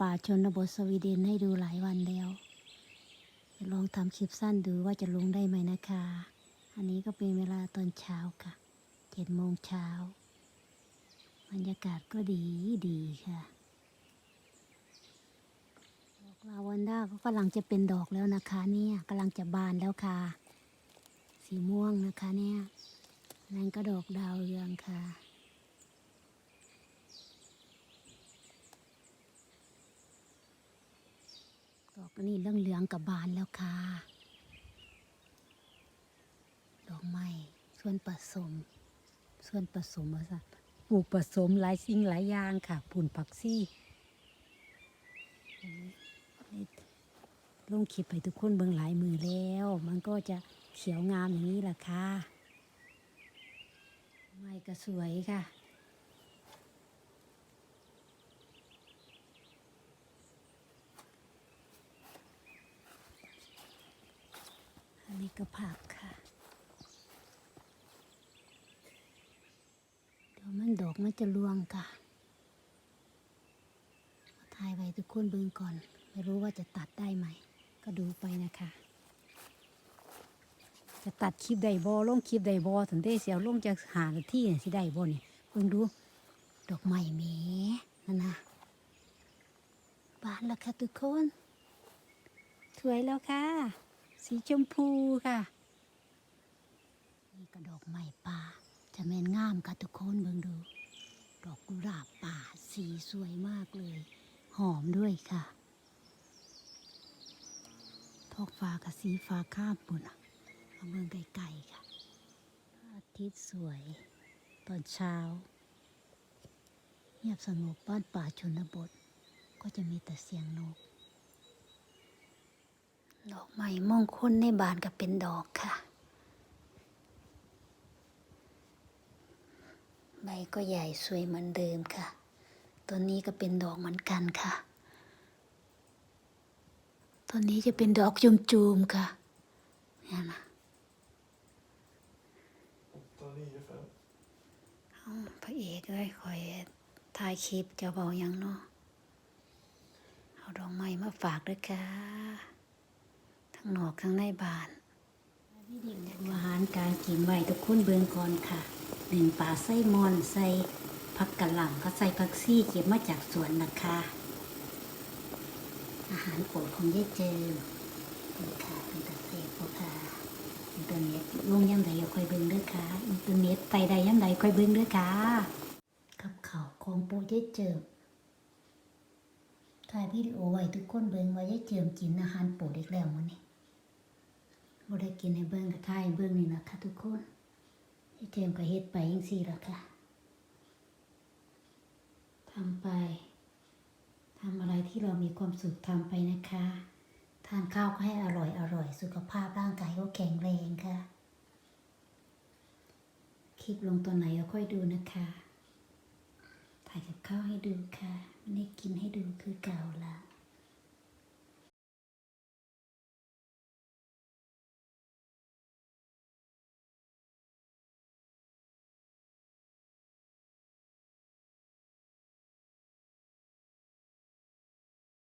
ป่าชนบทสวีเดนให้ดูหลายวันแล้ว ลองทำคลิปสั้นดูว่าจะลงได้ไหมนะคะ อันนี้ก็เป็นเวลาตอนเช้าค่ะเจ็ดโมงเช้าบรรยากาศก็ดีดีค่ะดอกลาวันด้าก็กำลังจะเป็นดอกแล้วนะคะ เนี่ยกำลังจะบานแล้วค่ะ สีม่วงนะคะเนี่ยนั่นก็ดอกดาวเรืองค่ะ ด อกนี่เรื่องเหลืองกับบานแล้วค่ะ ดอกไม้ส่วนผสม ส่วนผสมว่าสัตปลูกผสมหลายสิ่งหลายอย่างค่ะผุ่นผักซี่นี่ลงคลิปให้ทุกคนเบิ่งหลายมือแล้ว มันก็จะเขียวงามอย่างนี้แหละค่ะ ไม้ก็สวยค่ะ อั นนี้ก็ผักค่ะเดี๋ยวมันดอกมันจะรวงค่ะถ่ายไว้ทุกคนเบิ่งก่อน ไม่รู้ว่าจะตัดได้ไหม ก็ดูไปนะคะ จะตัดคลิปใดบอลงคลิปใดบอถึงได้เสียวลงจากหานที่สิได้บอเนี่ยเบิ่งดูดอกไม้แหมนั่นนะบานแล้วค่ะทุกคนสวยแล้วค่ะ สีชมพูค่ะ นี่ก็ดอกไม้ป่าจะแม่นงามค่ะทุกคนเบิ่งดู ดอกกุหลาบป่าสีสวยมากเลย หอมด้วยค่ะท้องฟ้ากับสีฟ้าข้ามปุ่นอะมาเบิ่งไกลๆค่ะพระอาทิตย์สวย ตอนเช้า เงียบสงบบ้านป่าชนบท ก็จะมีแต่เสียงนก ดอกไม้มงคลในบานก็เป็นดอกค่ะ ใบก็ใหญ่สวยเหมือนเดิมค่ะ ตัวนี้ก็เป็นดอกเหมือนกันค่ะ ตัวนี้จะเป็นดอกจุมๆค่ะเนี่ยนะ 8, 9, 5. เอาพระเอกเลยคอยถ่ายคลิปจะเบาหยังเนาะเอาดอกไม้มาฝากด้วยค่ะ ทั้งนอกทั้งในบ้านอาหารการกินไว้ทุกคนเบืองก่อนค่ะหนึ่งปลาไส้มอนใส่ผักกะหล่ำก็ใส่ผักซี่เก็บมาจากสวนนะคะ อาหารโปรดของยายเจิมนี่ค่ะเป็นตะเกียบพวกค่ะอินเทอร์เน็ตลงย่ำใดอย่าค่อยเบิ่งด้วยค่ะอินเทอร์เน็ตไปใดย่ำใดค่อยเบิ่งด้วยค่ะกับข่าวของปูยายเจิมถ่ายวิดีโอไว้ทุกคนเบิ่งว่ายายเจิมกินอาหารโปรดอีกแล้วมื้อนี้ บ่ได้กินให้เบิ่งก็ถ่ายให้เบิ่งนี่ล่ะค่ะทุกคนยายเจมก็เฮ็ดไปจังซี่ละค่ะทำไปทำอะไรที่เรามีความสุขทำไปนะคะ ทานข้าวก็ให้อร่อยอร่อย สุขภาพร่างกายก็แข็งแรงค่ะ คลิปลงตอนไหนก็ค่อยดูนะคะ ถ่ายกับข้าวให้ดูค่ะ ไม่ได้กินให้ดูคือเก่าละ